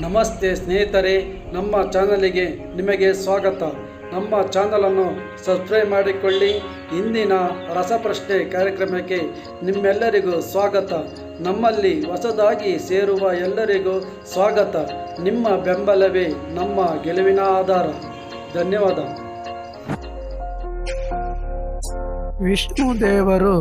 ನಮಸ್ತೆ ಸ್ನೇಹಿತರೆ, ನಮ್ಮ ಚಾನಲಿಗೆ ನಿಮಗೆ ಸ್ವಾಗತ. ನಮ್ಮ ಚಾನಲನ್ನು ಸಬ್ಸ್ಕ್ರೈಬ್ ಮಾಡಿಕೊಳ್ಳಿ. ಇಂದಿನ ರಸಪ್ರಶ್ನೆ ಕಾರ್ಯಕ್ರಮಕ್ಕೆ ನಿಮ್ಮೆಲ್ಲರಿಗೂ ಸ್ವಾಗತ. ನಮ್ಮಲ್ಲಿ ಹೊಸದಾಗಿ ಸೇರುವ ಎಲ್ಲರಿಗೂ ಸ್ವಾಗತ. ನಿಮ್ಮ ಬೆಂಬಲವೇ ನಮ್ಮ ಗೆಲುವಿನ ಆಧಾರ. ಧನ್ಯವಾದ. ವಿಷ್ಣು ದೇವರು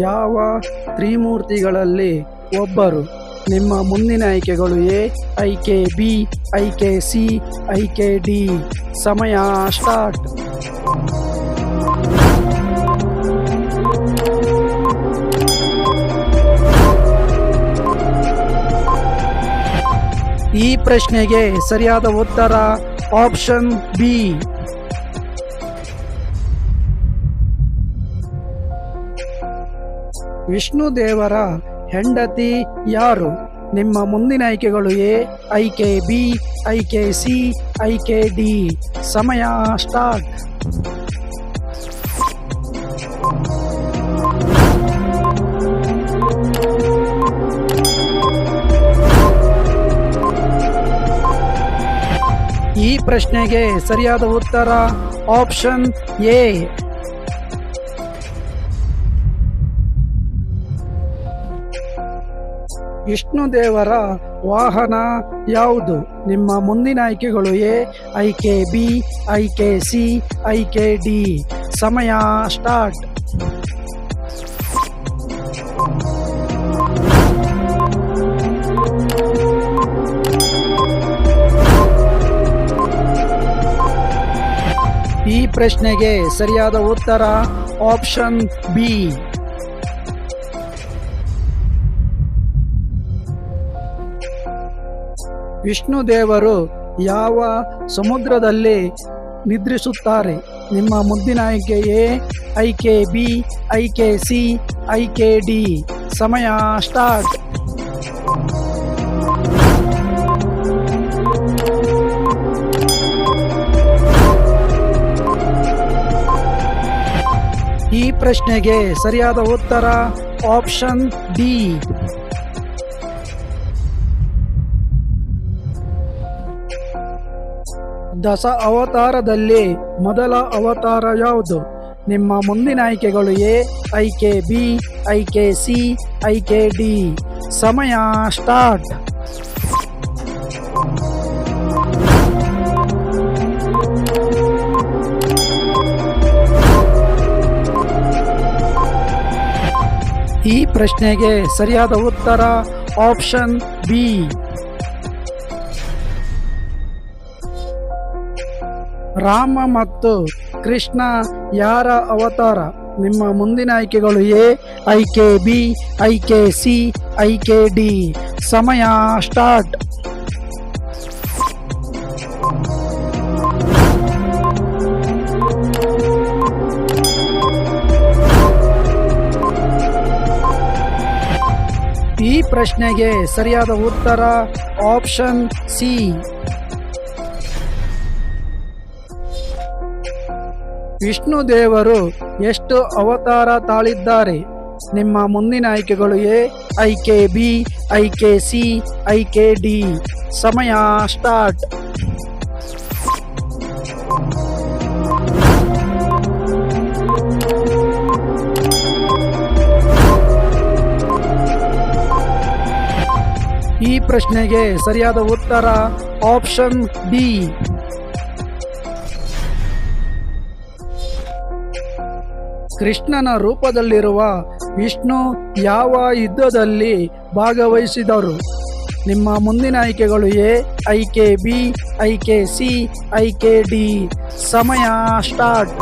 ಯಾವ ತ್ರಿಮೂರ್ತಿಗಳಲ್ಲಿ ಒಬ್ಬರು? ನಿಮ್ಮ ಮುಂದಿನ ಆಯ್ಕೆಗಳು ಎ, ಐಕೆ ಬಿ, ಐಕೆ ಸಿ, ಐಕೆ ಡಿ. ಸಮಯ ಸ್ಟಾರ್ಟ್. ಈ ಪ್ರಶ್ನೆಗೆ ಸರಿಯಾದ ಉತ್ತರ ಆಪ್ಷನ್ ಬಿ. ವಿಷ್ಣು ದೇವರ ಹೆಂಡತಿ ಯಾರು? ನಿಮ್ಮ ಮುಂದಿನ ಆಯ್ಕೆಗಳು ಎ ಐಕೆ ಬಿ ಐಕೆ ಸಿ ಐಕೆ ಡಿ. ಸಮಯ ಸ್ಟಾರ್ಟ್. ಈ ಪ್ರಶ್ನೆಗೆ ಸರಿಯಾದ ಉತ್ತರ ಆಪ್ಷನ್ ಎ. ವಿಷ್ಣು ದೇವರ ವಾಹನ ಯಾವುದು? ನಿಮ್ಮ ಮುಂದಿನ ಆಯ್ಕೆಗಳು ಎ, ಐಕೆ ಬಿ, ಐಕೆ ಸಿ, ಐಕೆ ಡಿ. ಸಮಯ ಸ್ಟಾರ್ಟ್. ಈ ಪ್ರಶ್ನೆಗೆ ಸರಿಯಾದ ಉತ್ತರ ಆಪ್ಷನ್ ಬಿ. ವಿಷ್ಣು ದೇವರು ಯಾವ ಸಮುದ್ರದಲ್ಲಿ ನಿದ್ರಿಸುತ್ತಾರೆ? ನಿಮ್ಮ ಮುಂದಿನ ಆಯ್ಕೆ ಎ, ಐಕೆ ಬಿ ಕೆ ಸಿ, ಐಕೆ ಡಿ. ಸಮಯ ಸ್ಟಾರ್ಟ್. ಈ ಪ್ರಶ್ನೆಗೆ ಸರಿಯಾದ ಉತ್ತರ ಆಪ್ಷನ್ ಡಿ. ದಶ ಅವತಾರದಲ್ಲಿ ಮೊದಲ ಅವತಾರ ಯಾವುದು? ನಿಮ್ಮ ಮುಂದಿನ ಆಯ್ಕೆಗಳು ಎ ಐಕೆ ಬಿ ಐಕೆ ಸಿ ಐಕೆ ಡಿ. ಸಮಯ ಸ್ಟಾರ್ಟ್. ಈ ಪ್ರಶ್ನೆಗೆ ಸರಿಯಾದ ಉತ್ತರ ಆಪ್ಷನ್ ಬಿ. ರಾಮ ಮತ್ತು ಕೃಷ್ಣ ಯಾರ ಅವತಾರ? ನಿಮ್ಮ ಮುಂದಿನ ಆಯ್ಕೆಗಳು ಎ, ಐಕೆ ಬಿ, ಐಕೆ ಸಿ, ಐಕೆ ಡಿ. ಸಮಯ ಸ್ಟಾರ್ಟ್. ಈ ಪ್ರಶ್ನೆಗೆ ಸರಿಯಾದ ಉತ್ತರ ಆಪ್ಷನ್ ಸಿ. ವಿಷ್ಣು ದೇವರು ಎಷ್ಟು ಅವತಾರ ತಾಳಿದ್ದಾರೆ ನಿಮ್ಮ ಮುಂದಿನ ಆಯ್ಕೆಗಳು ಎ, ಐಕೆ ಬಿ, ಐಕೆ ಸಿ, ಐಕೆ ಡಿ. ಸಮಯ ಸ್ಟಾರ್ಟ್. ಈ ಪ್ರಶ್ನೆಗೆ ಸರಿಯಾದ ಉತ್ತರ ಆಪ್ಷನ್ ಡಿ ಕೃಷ್ಣನ ರೂಪದಲ್ಲಿರುವ ವಿಷ್ಣು ಯಾವ ಯುದ್ಧದಲ್ಲಿ ಭಾಗವಹಿಸಿದರು ನಿಮ್ಮ ಮುಂದಿನ ಆಯ್ಕೆಗಳು ಎ ಐಕೆ ಬಿ ಐಕೆ ಸಿ ಐಕೆ ಡಿ. ಸಮಯ ಸ್ಟಾರ್ಟ್.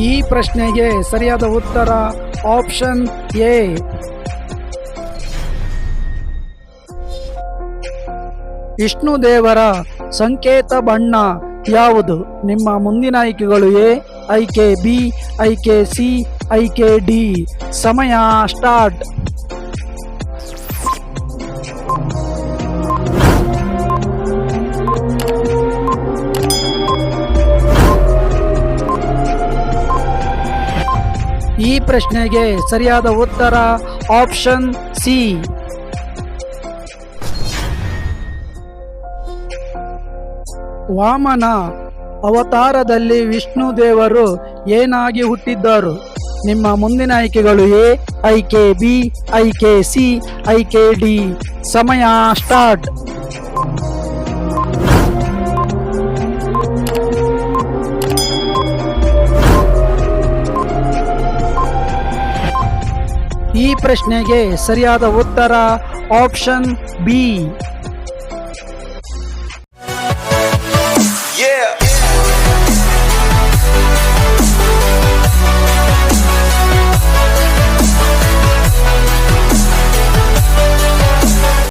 ಈ ಪ್ರಶ್ನೆಗೆ ಸರಿಯಾದ ಉತ್ತರ ಆಪ್ಷನ್ ಎ. ವಿಷ್ಣು ದೇವರ ಸಂಕೇತ ಬಣ್ಣ ಯಾವುದು? ನಿಮ್ಮ ಮುಂದಿನ ಆಯ್ಕೆಗಳು ಎ, ಐಕೆ ಬಿ, ಐಕೆ ಸಿ, ಐಕೆ ಡಿ. ಸಮಯ ಸ್ಟಾರ್ಟ್. ಈ ಪ್ರಶ್ನೆಗೆ ಸರಿಯಾದ ಉತ್ತರ ಆಪ್ಷನ್ ಸಿ. ವಾಮನ ಅವತಾರದಲ್ಲಿ ವಿಷ್ಣು ದೇವರು ಏನಾಗಿ ಹುಟ್ಟಿದ್ದರು? ನಿಮ್ಮ ಮುಂದಿನ ಆಯ್ಕೆಗಳು ಎ ಐಕೆ ಬಿ ಐಕೆ ಸಿ ಐಕೆ ಡಿ. ಸಮಯ ಸ್ಟಾರ್ಟ್. ಈ ಪ್ರಶ್ನೆಗೆ ಸರಿಯಾದ ಉತ್ತರ ಆಪ್ಷನ್ ಬಿ.